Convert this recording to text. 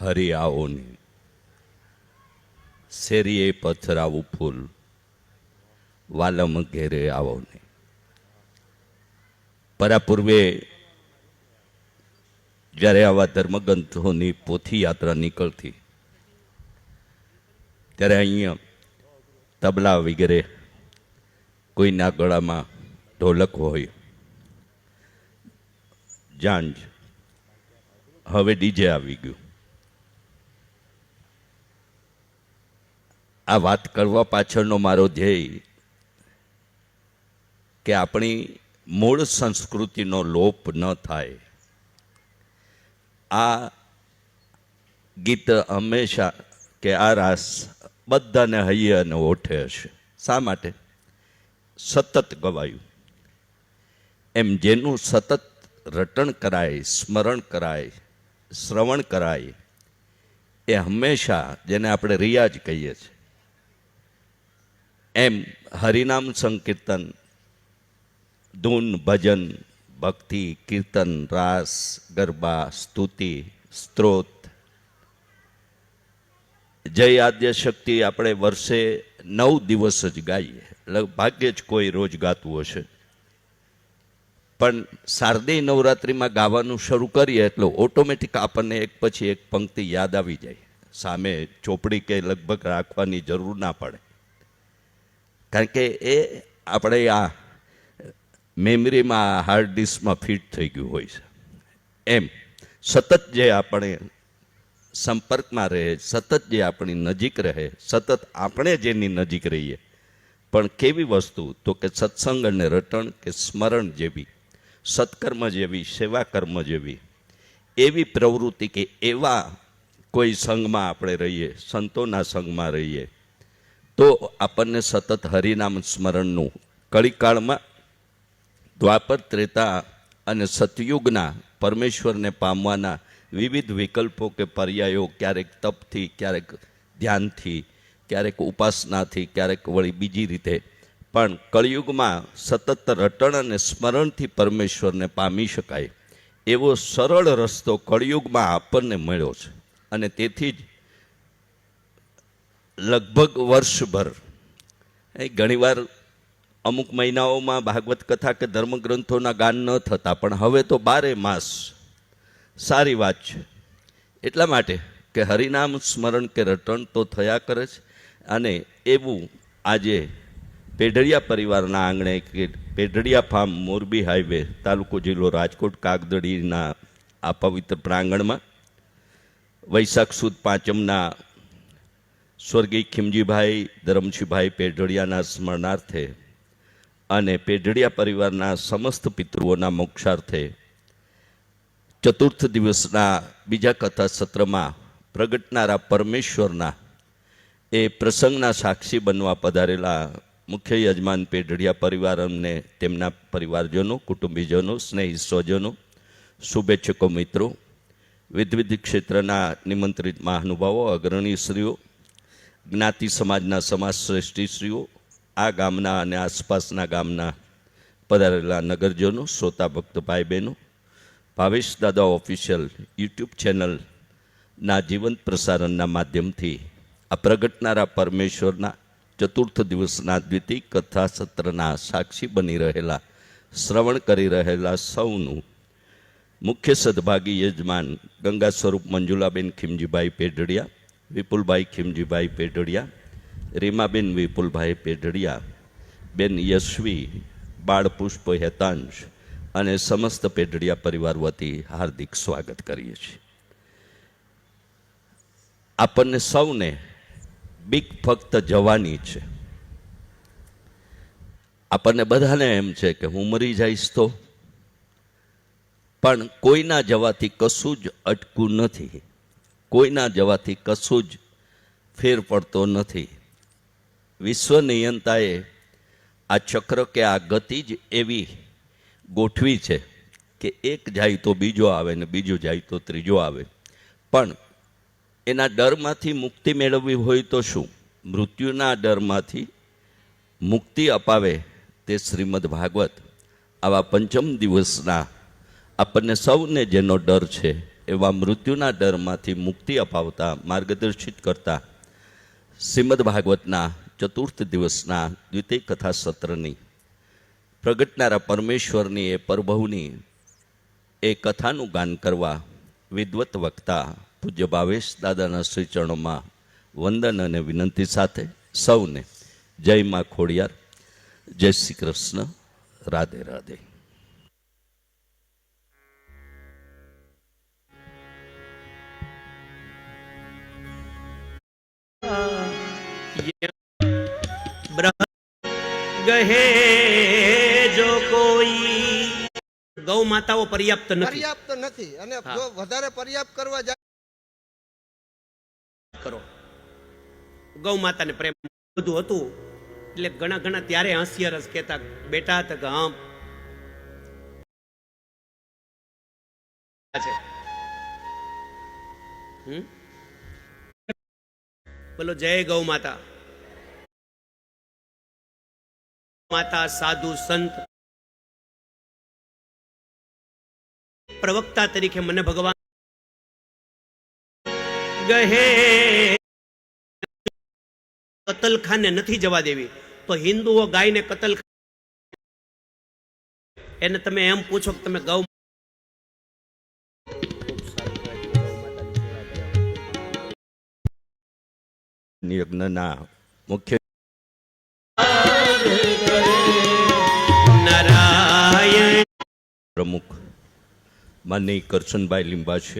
હરી આવો ને શેરીએ પથરાવું ફૂલ, વાલમ ઘેરે આવો ને પરાપૂર્વે જ્યારે આવા ધર્મગ્રંથોની પોથી યાત્રા નીકળતી, ત્યારે અહીંયા તબલા વગેરે કોઈના ગળામાં ઢોલક હોય. જાંજ. હવે ડીજે આવી ગયું. આ વાત કરવા પાછળનો મારો ધ્યેય કે આપણી મૂળ સંસ્કૃતિનો લોપ ન થાય. આ ગીત હંમેશા કે આ રાસ બધાને હૈયે અને ઓઠે હશે શા માટે? સતત ગવાયું. એમ જેનું સતત રટણ કરાય, સ્મરણ કરાય, શ્રવણ કરાય, એ હંમેશા જેને આપણે રિયાજ કહીએ છીએ. એમ હરિનામ સંકીર્તન, ધૂન ભજન, ભક્તિ, કીર્તન, રાસ, ગરબા, સ્તુતિ, સ્ત્રોત. જય આદ્ય શક્તિ આપણે વર્ષે નવ દિવસ જ ગાઈએ. ભાગ્યે જ કોઈ રોજ ગાતું હશે. પણ શારદીય નવરાત્રિમાં ગાવાનું શરૂ કરીએ એટલે ઓટોમેટિક આપણને એક પછી એક પંક્તિ યાદ આવી જાય. સામે ચોપડી કે લગભગ રાખવાની જરૂર ના પડે. કારણ કે એ આપણે આ મેમરીમાં હાર્ડ ડિસ્કમાં ફિટ થઈ ગયું હોય છે. એમ. સતત જે આપણે સંપર્કમાં રહે, સતત જે આપણી નજીક રહે, સતત આપણે જેની નજીક રહીએ, પણ કેવી વસ્તુ? તો કે સત્સંગ અને રટણ કે સ્મરણ જેવી, સત્કર્મ જેવી સેવા કર્મ જેવી, એવી પ્રવૃત્તિ કે એવા કોઈ સંઘમાં આપણે રહીએ, સંતોના સંઘમાં રહીએ તો આપણને સતત હરિનામ સ્મરણનું કળીકાળમાં દ્વાપર ત્રેતા અને સતયુગના પરમેશ્વરને પામવાના વિવિધ વિકલ્પો કે પર્યાયો ક્યારેક તપથી, ક્યારેક ધ્યાનથી, ક્યારેક ઉપાસનાથી, ક્યારેક વળી બીજી રીતે. પણ કળિયુગમાં સતત રટણ અને સ્મરણથી પરમેશ્વરને પામી શકાય એવો સરળ રસ્તો કળિયુગમાં આપણને મળ્યો છે. અને તેથી જ લગભગ વર્ષભર. એ ઘણીવાર અમુક મહિનાઓમાં ભાગવત કથા કે ધર્મગ્રંથોના ગાન ન થતા, પણ હવે તો બારે માસ. સારી વાત છે. એટલા માટે કે હરિનામ સ્મરણ કે રટણ તો થયા કરે છે અને એવું આજે પેઢડિયા પરિવારના આંગણે કે પેઢડિયા ફાર્મ મોરબી હાઈવે તાલુકો જિલ્લો રાજકોટ કાગદડીના આ પવિત્ર પ્રાંગણમાં વૈશાખ સુદ પાંચમના સ્વર્ગીય ખીમજીભાઈ ધરમશીભાઈ પેઢડિયાના સ્મરણાર્થે અને પેઢડિયા પરિવારના સમસ્ત પિતૃઓના મોક્ષાર્થે ચતુર્થ દિવસના બીજા કથા સત્રમાં પ્રગટનારા પરમેશ્વરના એ પ્રસંગના સાક્ષી બનવા પધારેલા મુખ્ય યજમાન પેઢડિયા પરિવાર અને તેમના પરિવારજનો, કુટુંબીજનો, સ્નેહી સ્વજનો, શુભેચ્છકો મિત્રો, વિવિધ ક્ષેત્રના નિમંત્રિત મહાનુભાવો અગ્રણીશ્રીઓ જ્ઞાતિ સમાજના સમાજ શ્રેષ્ઠીશ્રીઓ આ ગામના અને આસપાસના ગામના પધારેલા નગરજનો, શ્રોતા ભક્ત ભાઈ બહેનો ભાવેશ દાદા ઓફિશિયલ યુટ્યુબ ચેનલના જીવંત પ્રસારણના માધ્યમથી આ પ્રગટનારા પરમેશ્વરના ચતુર્થ દિવસના દ્વિતીય કથા સત્રના સાક્ષી બની રહેલા, શ્રવણ કરી રહેલા સૌનું મુખ્ય સદભાગી યજમાન ગંગા સ્વરૂપ મંજુલાબેન ખીમજીભાઈ પેઢડિયા વિપુલભાઈ ખીમજીભાઈ પેઢડિયા, રીમાબેન વિપુલભાઈ પેઢડિયા, બેન યશવી બાળપુષ્પ હેતાંશ અને સમસ્ત પેઢડિયા પરિવાર વતી હાર્દિક સ્વાગત કરીએ છીએ. આપણને સૌને બીક ફક્ત જવાની છે. આપણને બધાને એમ છે કે હું મરી જઈશ તો? પણ કોઈના જવાથી કશું જ અટકું નથી. કોઈના જવાથી કશું જ ફેર પડતો નથી. વિશ્વ નિયંતાએ આ ચક્ર કે આ ગતિ જ એવી ગોઠવી છે કે એક જાય તો બીજો આવે ને બીજો જાય તો ત્રીજો આવે. પણ એના ડરમાંથી મુક્તિ મેળવવી હોય તો શું? મૃત્યુના ડરમાંથી મુક્તિ અપાવે તે શ્રીમદ ભાગવત. આવા પંચમ દિવસના આપણને સૌને જેનો ડર છે એવા મૃત્યુના ડરમાંથી મુક્તિ અપાવતા, માર્ગદર્શિત કરતા શ્રીમદ ભાગવતના ચતુર્થ દિવસના દ્વિતીય કથા સત્રની પ્રગટનારા પરમેશ્વરની એ પરભવની એ કથાનું ગાન કરવા વિદવત વક્તા પૂજ્ય ભાવેશ દાદાના શ્રીચરણોમાં વંદન અને વિનંતી સાથે સૌને જય માં ખોડિયાર, જય શ્રી કૃષ્ણ, રાધે રાધે. ગહે જો કોઈ ગૌ માતાઓ પર્યાપ્ત નથી પર્યાપ્ત નથી અને જો વધારે પર્યાપ્ત કરવા જાય કરો ગૌ માતાને પ્રેમ બધું હતું એટલે ઘણા ઘણા ત્યારે હાસ્ય રસ કહેતા બેટા તો કે હમ? બોલો જય ગૌ માતા. માતા, સાધુ, સંત, પ્રવક્તા તરીકે મને ભગવાન ગહે કતલખાને નથી જવા દેવી. તો હિન્દુઓ ગાયને કતલ એને તમે એમ પૂછો કે તમે ગૌ યજ્ઞના મુખ્ય પ્રમુખ. માનની કરશનભાઈ લીંબા છે